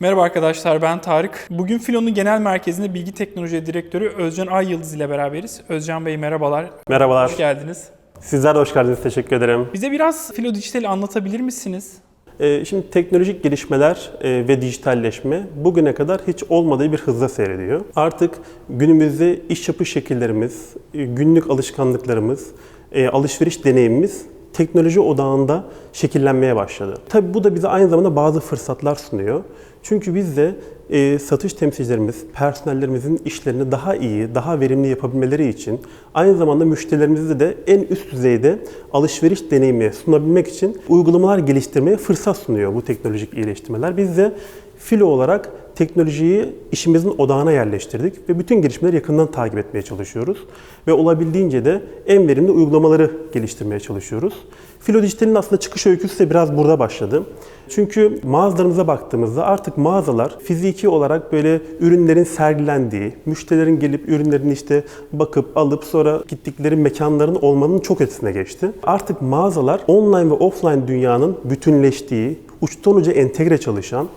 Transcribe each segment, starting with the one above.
Merhaba arkadaşlar ben Tarık. Bugün Filo'nun genel merkezinde Bilgi Teknoloji Direktörü Özcan Ay Yıldız ile beraberiz. Özcan Bey merhabalar. Merhabalar. Hoş geldiniz. Sizler de hoş geldiniz. Teşekkür ederim. Bize biraz Filo Dijital'i anlatabilir misiniz? Ee, şimdi teknolojik gelişmeler e, ve dijitalleşme bugüne kadar hiç olmadığı bir hızla seyrediyor. Artık günümüzde iş yapış şekillerimiz, e, günlük alışkanlıklarımız, e, alışveriş deneyimimiz teknoloji odağında şekillenmeye başladı. Tabii bu da bize aynı zamanda bazı fırsatlar sunuyor. Çünkü biz de e, satış temsilcilerimiz, personellerimizin işlerini daha iyi, daha verimli yapabilmeleri için aynı zamanda müşterilerimize de en üst düzeyde alışveriş deneyimi sunabilmek için uygulamalar geliştirmeye fırsat sunuyor bu teknolojik iyileştirmeler. Biz de filo olarak teknolojiyi işimizin odağına yerleştirdik ve bütün gelişmeleri yakından takip etmeye çalışıyoruz. Ve olabildiğince de en verimli uygulamaları geliştirmeye çalışıyoruz. Filo Dijital'in aslında çıkış öyküsü de biraz burada başladı. Çünkü mağazalarımıza baktığımızda artık mağazalar fiziki olarak böyle ürünlerin sergilendiği, müşterilerin gelip ürünlerini işte bakıp alıp sonra gittikleri mekanların olmanın çok ötesine geçti. Artık mağazalar online ve offline dünyanın bütünleştiği, uçtan uca entegre çalışan,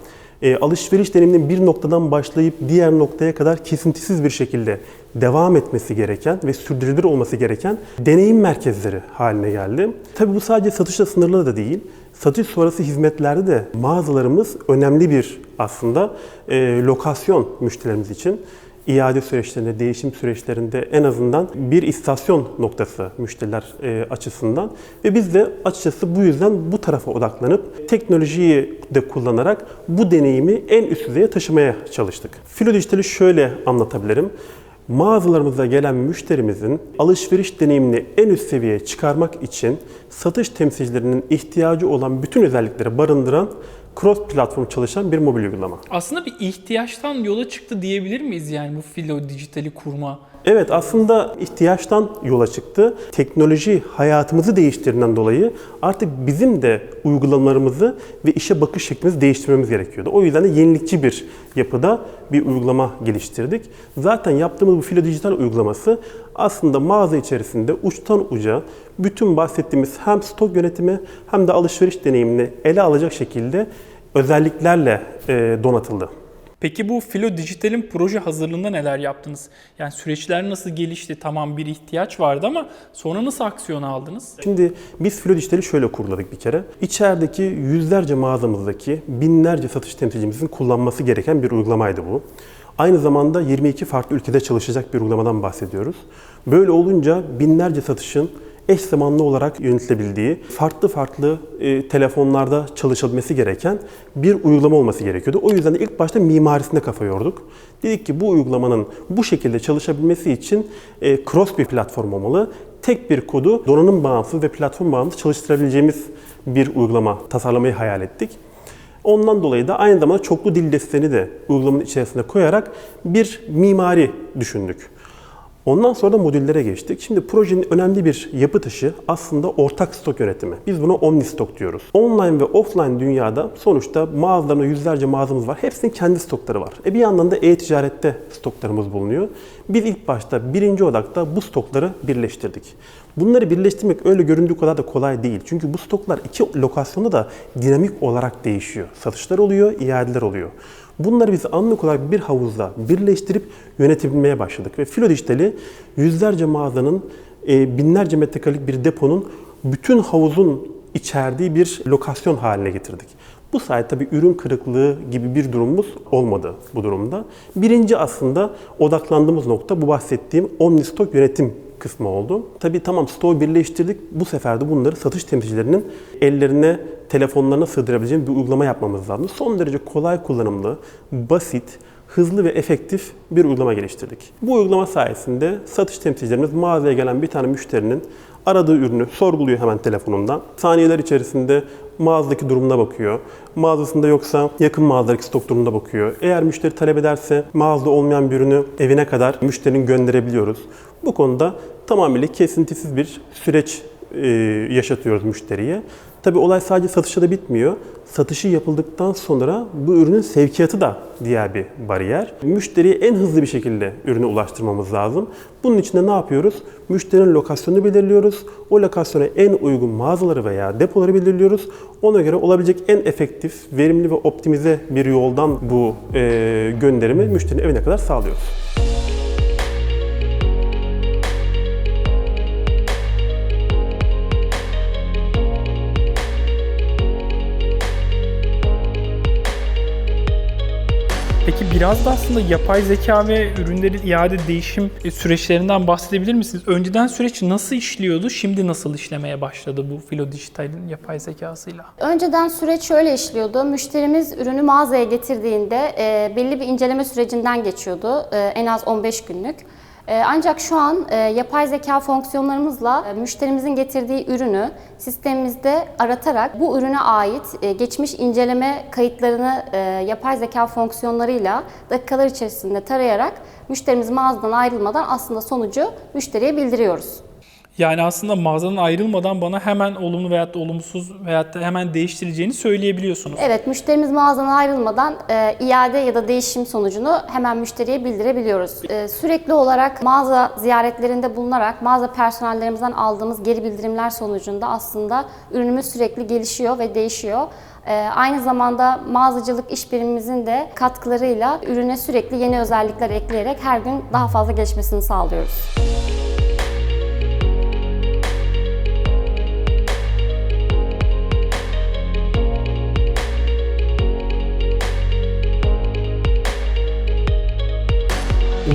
e, alışveriş deneyiminin bir noktadan başlayıp diğer noktaya kadar kesintisiz bir şekilde devam etmesi gereken ve sürdürülebilir olması gereken deneyim merkezleri haline geldi. Tabii bu sadece satışla sınırlı da değil. Satış sonrası hizmetlerde de mağazalarımız önemli bir aslında e, lokasyon müşterilerimiz için iade süreçlerinde, değişim süreçlerinde en azından bir istasyon noktası müşteriler e, açısından ve biz de açıkçası bu yüzden bu tarafa odaklanıp teknolojiyi de kullanarak bu deneyimi en üst düzeye taşımaya çalıştık. Filo Dijital'i şöyle anlatabilirim. Mağazalarımıza gelen müşterimizin alışveriş deneyimini en üst seviyeye çıkarmak için satış temsilcilerinin ihtiyacı olan bütün özellikleri barındıran cross platform çalışan bir mobil uygulama. Aslında bir ihtiyaçtan yola çıktı diyebilir miyiz yani bu Filo Dijital'i kurma? Evet aslında ihtiyaçtan yola çıktı. Teknoloji hayatımızı değiştirdiğinden dolayı artık bizim de uygulamalarımızı ve işe bakış şeklimizi değiştirmemiz gerekiyordu. O yüzden de yenilikçi bir yapıda bir uygulama geliştirdik. Zaten yaptığımız bu Filo Dijital uygulaması aslında mağaza içerisinde uçtan uca bütün bahsettiğimiz hem stok yönetimi hem de alışveriş deneyimini ele alacak şekilde özelliklerle e, donatıldı. Peki bu Filo Dijital'in proje hazırlığında neler yaptınız? Yani süreçler nasıl gelişti? Tamam bir ihtiyaç vardı ama sonra nasıl aksiyon aldınız? Şimdi biz Filo Dijital'i şöyle kuruladık bir kere. İçerideki yüzlerce mağazamızdaki binlerce satış temsilcimizin kullanması gereken bir uygulamaydı bu. Aynı zamanda 22 farklı ülkede çalışacak bir uygulamadan bahsediyoruz. Böyle olunca binlerce satışın eş zamanlı olarak yönetilebildiği, farklı farklı e, telefonlarda çalışabilmesi gereken bir uygulama olması gerekiyordu. O yüzden de ilk başta mimarisine kafa yorduk. Dedik ki bu uygulamanın bu şekilde çalışabilmesi için e, cross bir platform olmalı. Tek bir kodu donanım bağımsız ve platform bağımsız çalıştırabileceğimiz bir uygulama tasarlamayı hayal ettik. Ondan dolayı da aynı zamanda çoklu dil desteğini de uygulamanın içerisine koyarak bir mimari düşündük. Ondan sonra da modüllere geçtik. Şimdi projenin önemli bir yapı taşı aslında ortak stok yönetimi. Biz buna omni stok diyoruz. Online ve offline dünyada sonuçta mağazalarında yüzlerce mağazamız var. Hepsinin kendi stokları var. E bir yandan da e-ticarette stoklarımız bulunuyor. Biz ilk başta birinci odakta bu stokları birleştirdik. Bunları birleştirmek öyle göründüğü kadar da kolay değil. Çünkü bu stoklar iki lokasyonda da dinamik olarak değişiyor. Satışlar oluyor, iadeler oluyor. Bunları biz anlık olarak bir havuzda birleştirip yönetebilmeye başladık. Ve Filo Dijital'i yüzlerce mağazanın, e, binlerce metrekarelik bir deponun bütün havuzun içerdiği bir lokasyon haline getirdik. Bu sayede tabii ürün kırıklığı gibi bir durumumuz olmadı bu durumda. Birinci aslında odaklandığımız nokta bu bahsettiğim omni stok yönetim kısmı oldu. Tabii tamam stoğu birleştirdik. Bu sefer de bunları satış temsilcilerinin ellerine, telefonlarına sığdırabileceğimiz bir uygulama yapmamız lazım. Son derece kolay kullanımlı, basit, hızlı ve efektif bir uygulama geliştirdik. Bu uygulama sayesinde satış temsilcilerimiz mağazaya gelen bir tane müşterinin aradığı ürünü sorguluyor hemen telefonundan. Saniyeler içerisinde mağazadaki durumuna bakıyor. Mağazasında yoksa yakın mağazadaki stok durumuna bakıyor. Eğer müşteri talep ederse mağazada olmayan bir ürünü evine kadar müşterinin gönderebiliyoruz. Bu konuda tamamıyla kesintisiz bir süreç yaşatıyoruz müşteriye. Tabii olay sadece satışta da bitmiyor. Satışı yapıldıktan sonra bu ürünün sevkiyatı da diğer bir bariyer. Müşteriye en hızlı bir şekilde ürünü ulaştırmamız lazım. Bunun için de ne yapıyoruz? Müşterinin lokasyonunu belirliyoruz. O lokasyona en uygun mağazaları veya depoları belirliyoruz. Ona göre olabilecek en efektif, verimli ve optimize bir yoldan bu e, gönderimi müşterinin evine kadar sağlıyoruz. Peki biraz da aslında yapay zeka ve ürünlerin iade değişim e, süreçlerinden bahsedebilir misiniz? Önceden süreç nasıl işliyordu, şimdi nasıl işlemeye başladı bu Filo Dijital'in yapay zekasıyla? Önceden süreç şöyle işliyordu. Müşterimiz ürünü mağazaya getirdiğinde e, belli bir inceleme sürecinden geçiyordu. E, en az 15 günlük. E, ancak şu an e, yapay zeka fonksiyonlarımızla e, müşterimizin getirdiği ürünü sistemimizde aratarak bu ürüne ait e, geçmiş inceleme kayıtlarını yapay zeka fonksiyonlarıyla dakikalar içerisinde tarayarak müşterimiz mağazadan ayrılmadan aslında sonucu müşteriye bildiriyoruz. Yani aslında mağazadan ayrılmadan bana hemen olumlu veyahut da olumsuz veyahut da hemen değiştireceğini söyleyebiliyorsunuz. Evet, müşterimiz mağazadan ayrılmadan e, iade ya da değişim sonucunu hemen müşteriye bildirebiliyoruz. E, sürekli olarak mağaza ziyaretlerinde bulunarak mağaza personellerimizden aldığımız geri bildirimler sonucunda aslında ürünümüz sürekli gelişiyor ve değişiyor. E, aynı zamanda mağazacılık iş birimimizin de katkılarıyla ürüne sürekli yeni özellikler ekleyerek her gün daha fazla gelişmesini sağlıyoruz.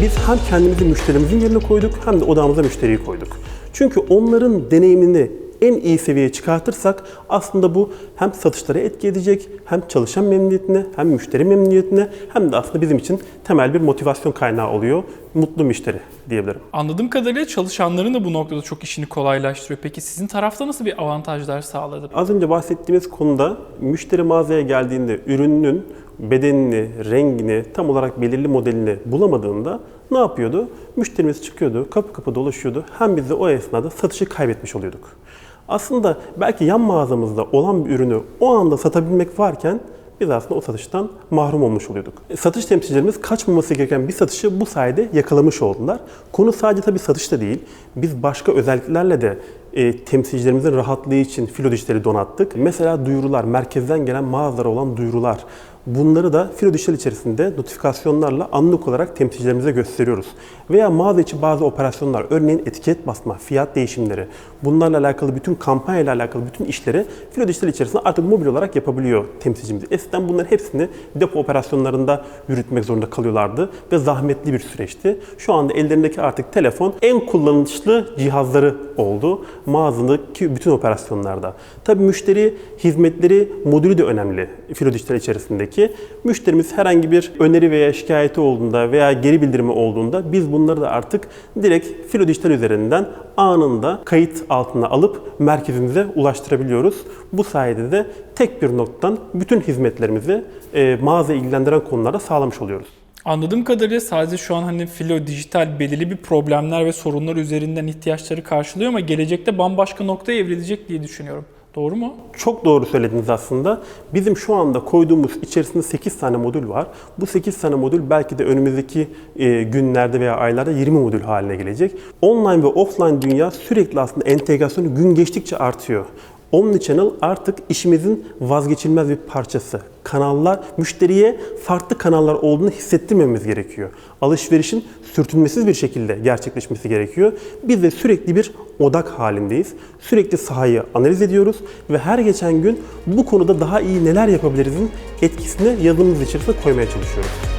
Biz hem kendimizi müşterimizin yerine koyduk hem de odamıza müşteriyi koyduk. Çünkü onların deneyimini en iyi seviyeye çıkartırsak aslında bu hem satışlara etki edecek, hem çalışan memnuniyetine, hem müşteri memnuniyetine, hem de aslında bizim için temel bir motivasyon kaynağı oluyor. Mutlu müşteri diyebilirim. Anladığım kadarıyla çalışanların da bu noktada çok işini kolaylaştırıyor. Peki sizin tarafta nasıl bir avantajlar sağladı? Az önce bahsettiğimiz konuda müşteri mağazaya geldiğinde ürünün bedenini, rengini, tam olarak belirli modelini bulamadığında ne yapıyordu? Müşterimiz çıkıyordu, kapı kapı dolaşıyordu. Hem biz de o esnada satışı kaybetmiş oluyorduk. Aslında belki yan mağazamızda olan bir ürünü o anda satabilmek varken biz aslında o satıştan mahrum olmuş oluyorduk. E, Satış temsilcilerimiz kaçmaması gereken bir satışı bu sayede yakalamış oldular. Konu sadece tabii satışta değil. Biz başka özelliklerle de e, temsilcilerimizin rahatlığı için Filo Dijital'i donattık. Mesela duyurular, merkezden gelen mağazalara olan duyurular. Bunları da Filo Dijital içerisinde notifikasyonlarla anlık olarak temsilcilerimize gösteriyoruz. Veya mağaza içi bazı operasyonlar, örneğin etiket basma, fiyat değişimleri, bunlarla alakalı bütün kampanyayla alakalı bütün işleri Filo Dijital içerisinde artık mobil olarak yapabiliyor temsilcimiz. Eskiden bunların hepsini depo operasyonlarında yürütmek zorunda kalıyorlardı ve zahmetli bir süreçti. Şu anda ellerindeki artık telefon en kullanışlı cihazları oldu mağazadaki bütün operasyonlarda. Tabii müşteri hizmetleri modülü de önemli Filo Dijital içerisindeki. Müşterimiz herhangi bir öneri veya şikayeti olduğunda veya geri bildirimi olduğunda biz bunları da artık direkt Filo Dijital üzerinden anında kayıt altına alıp merkezimize ulaştırabiliyoruz. Bu sayede de tek bir noktadan bütün hizmetlerimizi e, mağaza ilgilendiren konularda sağlamış oluyoruz. Anladığım kadarıyla sadece şu an hani Filo Dijital belirli bir problemler ve sorunlar üzerinden ihtiyaçları karşılıyor ama gelecekte bambaşka noktaya evrilecek diye düşünüyorum. Doğru mu? Çok doğru söylediniz aslında. Bizim şu anda koyduğumuz içerisinde 8 tane modül var. Bu 8 tane modül belki de önümüzdeki e, günlerde veya aylarda 20 modül haline gelecek. Online ve offline dünya sürekli aslında entegrasyonu gün geçtikçe artıyor. Omnichannel artık işimizin vazgeçilmez bir parçası. Kanallar, müşteriye farklı kanallar olduğunu hissettirmemiz gerekiyor. Alışverişin sürtünmesiz bir şekilde gerçekleşmesi gerekiyor. Biz de sürekli bir odak halindeyiz. Sürekli sahayı analiz ediyoruz ve her geçen gün bu konuda daha iyi neler yapabilirizin etkisini yazımız içerisinde koymaya çalışıyoruz.